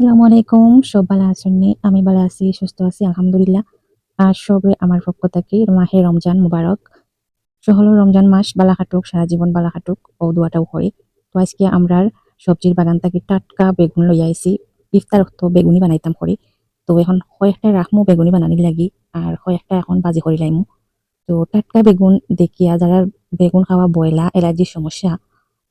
আসসালামু আলাইকুম। সব ভালো আছেন? আমি ভালো আছি, সুস্থ আছি, আলহামদুলিল্লাহ। আর সবে আমার পক্ষ থেকে মাহে রমজান মুবারক। সহল রমজান মাস, বালা খাটুক, সারা জীবন বালা খাটুক ও দোয়াটাও করি। তো আজকে আমরা সবজির বাগান থেকে টাটকা বেগুন লই আইছি। ইফতার তো বেগুনি বানাইতাম করি। তো এখন হয় কয়েকটা রাখমু বেগুনি বানানির লাগি। আর কয়েকটা এখন বাজি করি লাইমু। তো টাটকা বেগুন দেখিয়া যারা বেগুন খাওয়া বয়লা এলার্জির সমস্যা,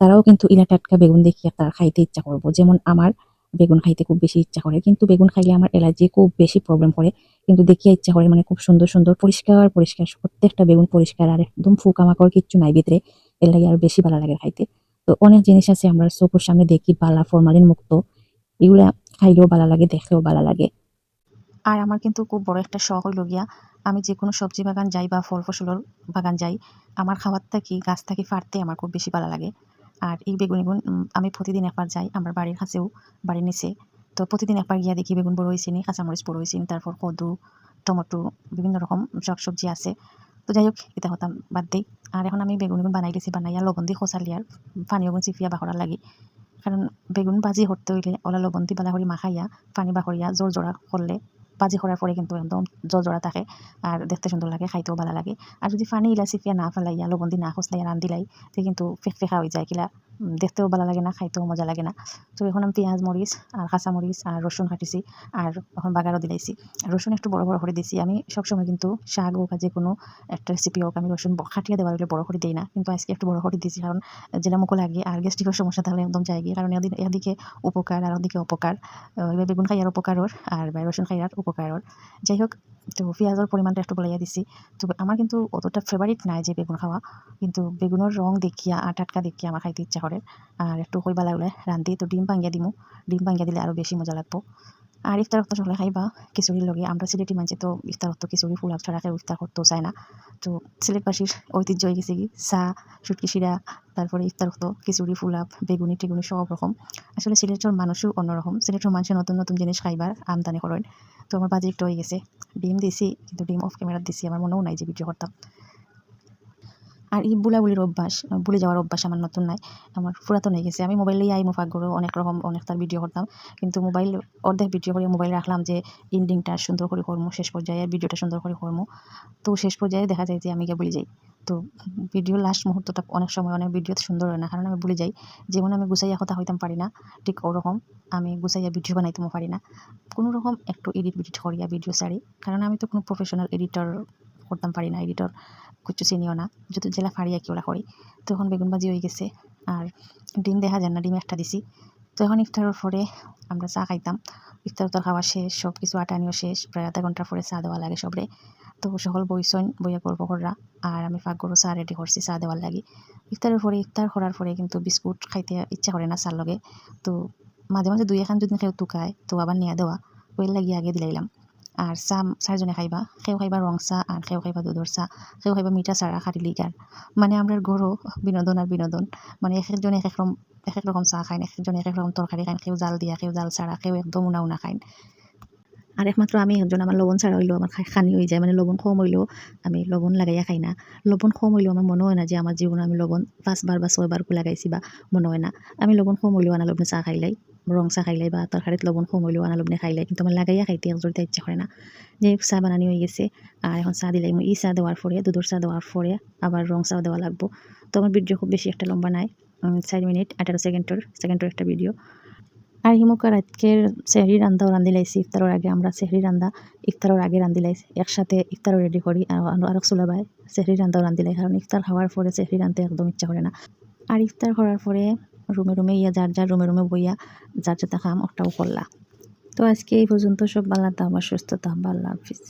তারাও কিন্তু ইলা টাটকা বেগুন দেখিয়া তারা খাইতে ইচ্ছা করব। যেমন আমার বেগুন খাইতে খুব বেশি ইচ্ছা করে। কিন্তু বেগুন খাইলে আমার অ্যালার্জি খুব বেশি প্রবলেম করে। কিন্তু দেখিয়া ইচ্ছা করে মানে খুব সুন্দর সুন্দর, পরিষ্কার পরিষ্কার, প্রত্যেকটা বেগুন পরিষ্কার আর একদম ফুকামাকড় কিচ্ছু নাই ভিতরে। এর লাগে আর বেশি ভালো লাগে খাইতে। তো অনেক জিনিস আছে আমরা চোখের সামনে দেখি, বালা ফরমালিন মুক্ত। এগুলা খাইলেও ভালো লাগে, দেখলেও ভালো লাগে। আর আমার কিন্তু খুব বড় একটা শখ হইল গিয়া, আমি যে কোনো সবজি বাগান যাই বা ফল ফসলের বাগান যাই, আমার খাবার থাকি গাছ থাকি ফাড়তে আমার খুব বেশি ভালো লাগে। আর এই বেগুন এগুন আমি প্রতিদিন একবার যাই, আমার বাড়ির কাছেও, বাড়ির নিচে। তো প্রতিদিন একবার গিয়া দেখি বেগুন বড় হয়েছে নি কাঁচামরিচ বড় হয়েছে নি তারপর কদু, টমেটো, বিভিন্ন রকম শাক সবজি আছে। তো যাই হোক, এটা হতাম বাদ দিই। আর এখন আমি বেগুন এগুন বানাই গেছি বানাইয়া লবণ দিয়ে খোসালি আর পানি ওগুন চিপিয়া বাখরার লাগি। কারণ বেগুন ভাজি করতে হইলে ওলা লবণ দি বালা করে মাখাইয়া, পানি বাখরিয়া, জোর জোড়া করলে ভাজি করার পরে কিন্তু একদম জোর জোড়া থাকে আর দেখতে সুন্দর লাগে, খাইতেও ভালো লাগে। আর যদি পানি ইলা চিপিয়া না ফেলাইয়া লবণ দি না খসলাইয়া রান্ধিলাই তে কিন্তু ফেক ফেকা হয়ে যায় কিলা। দেখতেও ভালো লাগে না, খাইতেও মজা লাগে না। তো এখন আমি পেঁয়াজ মরিচ আর কাঁচা মরিচ আর রসুন কাটিছি আর এখন বাগারও দিলাইছি। রসুন একটু বড় বড় করে দিছি। আমি সবসময় কিন্তু শাক হোক যে কোনো একটা রেসিপি হোক আমি রসুন খাটিয়ে দেওয়ার হলে বড় করে দিই না। কিন্তু আজকে একটু বড় করে দিয়েছি কারণ যেটা মুখো লাগে আর গ্যাস্ট্রিকের সমস্যা তাহলে একদম যায় গিয়ে কারণ এদিকে উপকার আর ওদিকে অপকার বেগুন খাইয়ার উপকার ওর আর রসুন খাইয়ার উপকার যাই হোক তো পেঁয়াজের পরিমাণটা একটু বলাইয়া দিছি। তো আমার কিন্তু অতটা ফেভারিট নাই যে বেগুন খাওয়া কিন্তু বেগুনের রং দেখিয়া আর টাটকা দেখিয়া আমার খাইতে ইচ্ছা করে আর একটু কইবা লাগলে রান্ধি তো ডিম ভাঙিয়া দিমু। ডিম ভাঙিয়া দিলে আরও বেশি মজা লাগবো। আর ইফতার তো সকালে খাইবা, খিচুড়ির লগে। আমরা সিলেটি মানছি তো ইফতার তো খিচুড়ি ফুলাপ ছাড়া ইফতার করতেও চায় না। তো সিলেটবাসীর ঐতিহ্য হয়ে গেছে কি, চা সুটকি শিরা, তারপরে ইফতার হতো খিচুড়ি, ফুলাপ, বেগুনি, টেগুনি সব রকম। আসলে সিলেটের মানুষও অন্যরকম। সিলেটের মানুষের নতুন নতুন জিনিস খাইবার আমদানি করেন। তো আমার বাজে একটু হয়ে গেছে। ডিম দিছি, কিন্তু ডিম অফ ক্যামেরা দিছি, আমার মনেও নাই যে ভিডিও করতাম। আর এই বুলাবুলির অভ্যাস ভুলে যাওয়ার অভ্যাস আমার নতুন নাই, আমার পুরাতন হয়ে গেছে। আমি মোবাইলেই আই মুফাক করো, অনেক রকম, অনেক তার ভিডিও করতাম। কিন্তু মোবাইল, অর্ধেক ভিডিও করে মোবাইল রাখলাম যে ইন্ডিংটা সুন্দর করে করব শেষ পর্যায়ে ভিডিওটা সুন্দর করে করব তো শেষ পর্যায়ে দেখা যায় যে আমি গিয়ে ভুলে যাই। তো ভিডিও লাস্ট মুহূর্তটা অনেক সময় অনেক ভিডিওতে সুন্দর হয় না, কারণ আমি ভুলে যাই। যেমন আমি গুছাইয়া কথা হইতাম পারি না, ঠিক ওরকম আমি গুছাইয়া ভিডিও বানাইতেও পারি না। কোনো রকম একটু এডিট বিডিট করিয়া ভিডিও সারি কারণ আমি তো কোনো প্রফেশনাল এডিটর করতাম পারি না এডিটর কিছু চিনিও না। যত জেলা ফাড়ি আর কি ওরা করি। তখন বেগুন ভাজি হয়ে গেছে। আর ডিম দেখা যায় না, ডিম একটা দিছি। তো এখন ইফতারের পরে আমরা চা খাইতাম। ইফতার তো খাওয়া শেষ সব কিছু আটা আটানিও শেষ। প্রায় আধা ঘণ্টার পরে চা দেওয়া লাগে সবরে। তো সকল বইসন বইয়া গল্প কররা আর আমি ফাঁক গরু চা রেডি করছি, চা দেওয়ার লাগে। ইফতারের পরে, ইফতার করার পরে কিন্তু বিস্কুট খাইতে ইচ্ছা করে না চার লগে। তো মাঝে মাঝে দুই এখান যদি কেউ টুকায় তো আবার নিয়ে দেওয়া। ওই লাগিয়ে আগে দিলাইলাম। আর চা চারজনে খাইবা। সেও খাইবা রং চা আর সেও খাইবা দুধর চা। সেও খাইবা মিঠা চারা খাটি লিগার মানে আমরা গরু বিনোদন আর বিনোদন। মানে এক একজন এক এক রকম এক এক রকম চা খায়, এক একজন এক এক রকম তরকারি খায় কেউ জাল দিয়া কেউ জাল ছাড়া কেউ একদম উনা উনা খায়। আর একমাত্র আমি একজন আমার লবণ ছাড়া হইলেও আমার খানি হয়ে যায়। মানে লবণ কম হইলেও আমি লবণ লাগাইয়া খাই না। লবণ কম হইলেও আমার মনে হয় না যে আমার জীবনে আমি লবণ পাঁচবার বা ছয়বার লাগাইছি বা মনে হয় না। আমি লবণ কম হইলেও আনা লবণে চা খাইলাই রং চা খাইলাই বা তরকারিত লবণ কম হইলেও আনা লবণে খাইলাই কিন্তু আমার লাগাইয়া খাইতে একজোরতে ইচ্ছা করে না। যে চা বানানি হয়ে গেছে আর এখন চা দিলাই ই চা দেওয়ার পরে দুধের চা দেওয়ার পরে আবার রং চাও দেওয়া লাগবো। তো আমার ভিডিও খুব বেশি একটা লম্বা নাই চার মিনিট আঠারো সেকেন্ডের সেকেন্ডের একটা ভিডিও আর হিমুকা রাতকের সেহরি রান্দাও রান্ধি লাইছি ইফতারের আগে আমরা সেহরি রান্দা ইফতারের আগে রান্ধি লাইছি। একসাথে ইফতারও রেডি করি আর আরও চুলাবাই। সেহরি রান্দাও রান্ধি লাই কারণ ইফতার খাওয়ার পরে সেহরি রান্ধতে একদম ইচ্ছা করে না। আর ইফতার করার পরে রুমে রুমে ইয়া, যার যার রুমে রুমে বইয়া যার যা খাম ওটাও করলা। তো আজকে এই পর্যন্ত, সব ভালো থাকবা সুস্থ থাকবা আল্লাহ হাফিজ।